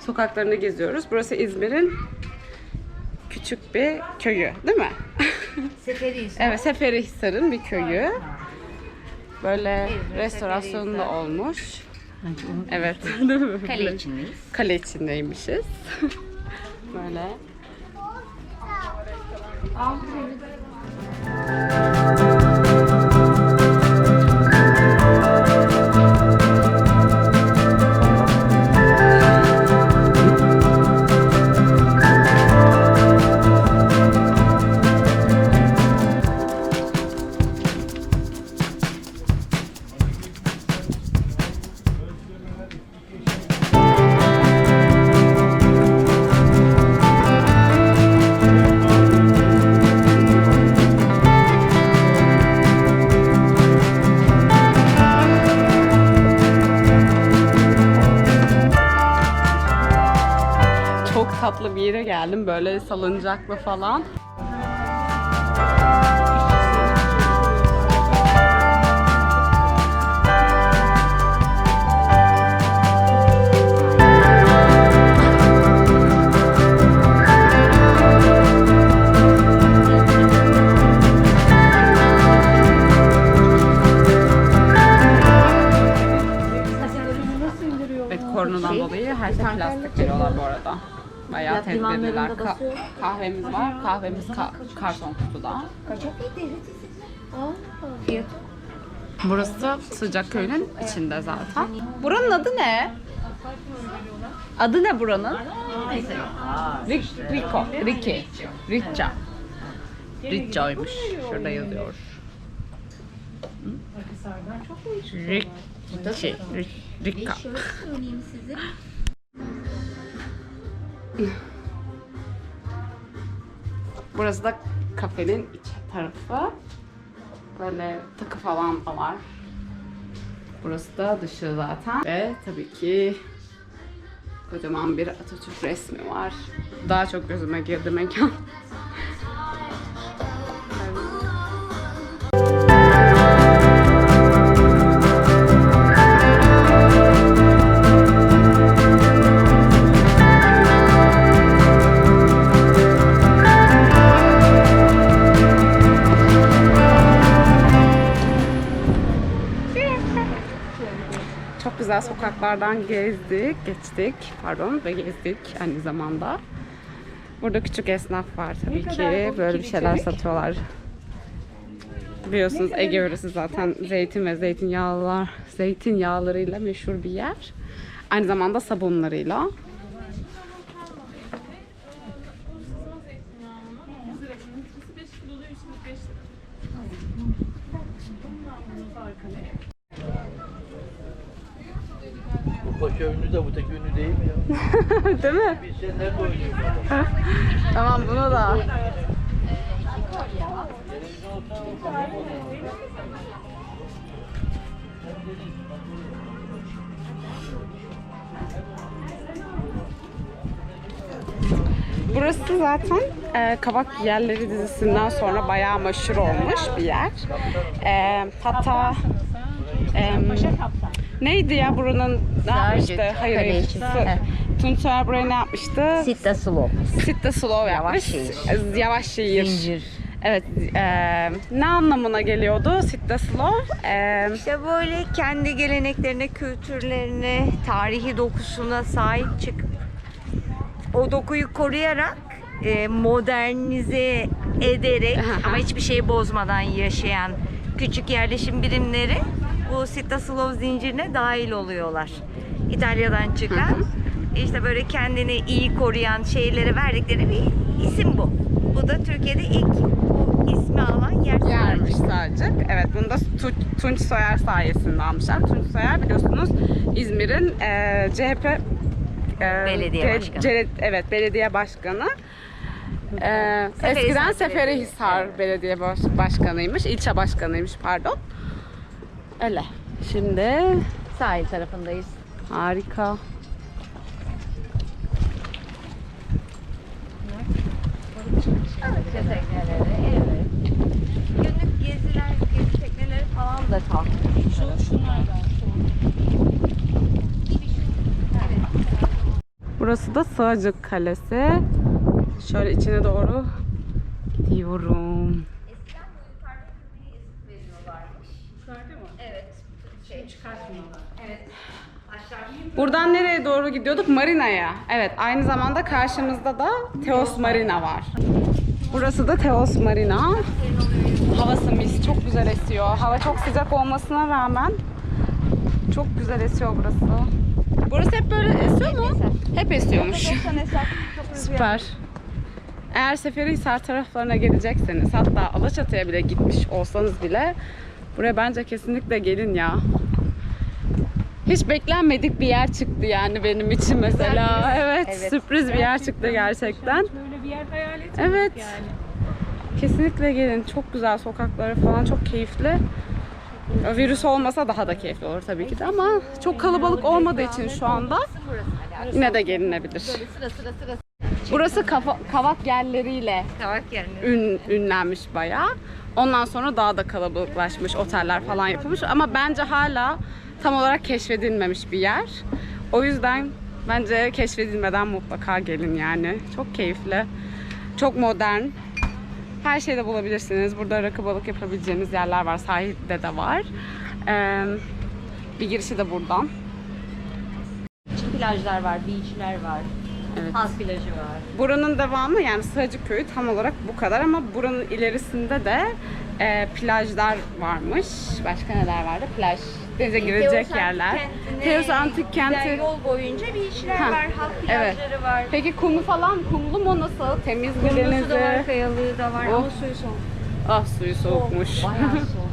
sokaklarını geziyoruz. Burası İzmir'in küçük bir köyü değil mi? Seferihisar. evet Seferihisar'ın bir köyü. Böyle İzmir, restorasyonu da Seferihisar. olmuş. Evet. Kale içindeyiz. Kale içindeymişiz. Böyle. Geldim. Böyle salıncaklı falan. Evet koronadan dolayı her şey plastik veriyorlar bu arada. Bayağı Ya, tedbirliler. Ka- kahvemiz var. Kahvemiz ka- karton kutuda. Burası sıcak köyünün içinde zaten. Buranın adı ne? Adı ne buranın? Rick, Rico, Ricky, Ricca. Ricca'ymış. Şurada yazıyor. Rick, şey, Rick, Ricca. Burası da kafenin iç tarafı. Böyle takı falan da var. Burası da dışı zaten. Ve tabii ki kocaman bir Atatürk resmi var. Daha çok gözüme girdi mekan. Güzel sokaklardan gezdik, geçtik, pardon ve gezdik aynı zamanda. Burada küçük esnaf var tabii ki. Böyle bir şeyler satıyorlar. Biliyorsunuz Ege yöresi zaten zeytin ve zeytinyağlar, zeytinyağlarıyla meşhur bir yer. Aynı zamanda sabunlarıyla. Bu paşa ünlü de bu tek ünlü değil mi ya? Değil mi? Bir sen nerede oynuyorsun? Tamam bunu da. Burası zaten e, Kavak Yerleri dizisinden sonra bayağı meşhur olmuş bir yer. E, hatta e, neydi ya buranın ne yapmıştı? Hayır, hayır. Kaleci. Sı- Tunç Soyer buraya ne yapmıştı? Sitta Slow. Sitte slow yapmış. Yavaş şehir. Yavaş şehir. Zincir. Evet. eee, ne anlamına geliyordu Sitte slow? Eee, İşte böyle kendi geleneklerine, kültürlerine, tarihi dokusuna sahip çıkıp o dokuyu koruyarak e, modernize ederek Aha. ama hiçbir şeyi bozmadan yaşayan küçük yerleşim birimleri bu Sitta Slow zincirine dahil oluyorlar. İtalya'dan çıkan işte böyle kendini iyi koruyan şeylere verdikleri bir isim bu. Bu da Türkiye'de ilk bu ismi alan yer. yermiş sadece. Evet bunu da Tu- Tunç Soyer sayesinde almışlar. Tunç Soyer biliyorsunuz İzmir'in eee, CHP eee, Belediye başkanı. Evet belediye başkanı. Seferihisar eskiden. Seferihisar Belediye Baş- Başkanıymış, ilçe başkanıymış pardon. Öyle. Şimdi Sahil tarafındayız. harika. Tekneleri, evet. Günlük geziler, gezi tekneleri falan da kalkmış. Burası da Sığacık Kalesi. Şöyle içine doğru gidiyorum. Eskiden bu yukarıdaki bir veriyorlarmış. Evet. Şey çıkartmıyorlar. Evet. Aşağı Buradan nereye doğru gidiyorduk? Marina'ya. Evet, aynı zamanda karşımızda da Teos Marina var. Burası da Teos Marina. Havası mis, çok güzel esiyor. Hava çok sıcak olmasına rağmen çok güzel esiyor burası. Burası hep böyle esiyor mu? Hep esiyormuş. Süper. Eğer Seferihisar taraflarına gelecekseniz hatta Alaçatı'ya bile gitmiş olsanız bile buraya bence kesinlikle gelin ya. Hiç beklenmedik bir yer çıktı yani benim için mesela. Evet, Evet. sürpriz bir yer çıktı gerçekten. Böyle bir yer hayal etmedik Evet. yani. Kesinlikle gelin. Çok güzel sokakları falan çok keyifli. Virüs olmasa daha da keyifli olur tabii ki de ama çok kalabalık olmadığı için şu anda yine de gelinebilir. sıra sıra sıra Burası kafa- kavak yerleriyle kavak yerine. ün, ünlenmiş bayağı. Ondan sonra daha da kalabalıklaşmış, oteller falan yapılmış ama bence hala tam olarak keşfedilmemiş bir yer. O yüzden bence keşfedilmeden mutlaka gelin yani. Çok keyifli, çok modern. Her şeyde bulabilirsiniz. Burada rakı balık yapabileceğiniz yerler var. Sahilde de var. Ee, bir girişi de buradan. Plajlar var, beachler var. Evet. Halk plajı var. Buranın devamı yani Sığacık Köyü tam olarak bu kadar ama buranın ilerisinde de e, plajlar varmış. Başka neler vardı? Plaj, denize Teos Antik yerler. Teos Antik Kenti. Yol boyunca beachler Ha, var, halk evet. plajları var. Peki kumu falan, kumlu mu nasıl? Temiz mi Kumlusu da var, denizi? kayalığı da var Oh. ama suyu soğuk. Ah suyu soğukmuş. Bayağı soğuk.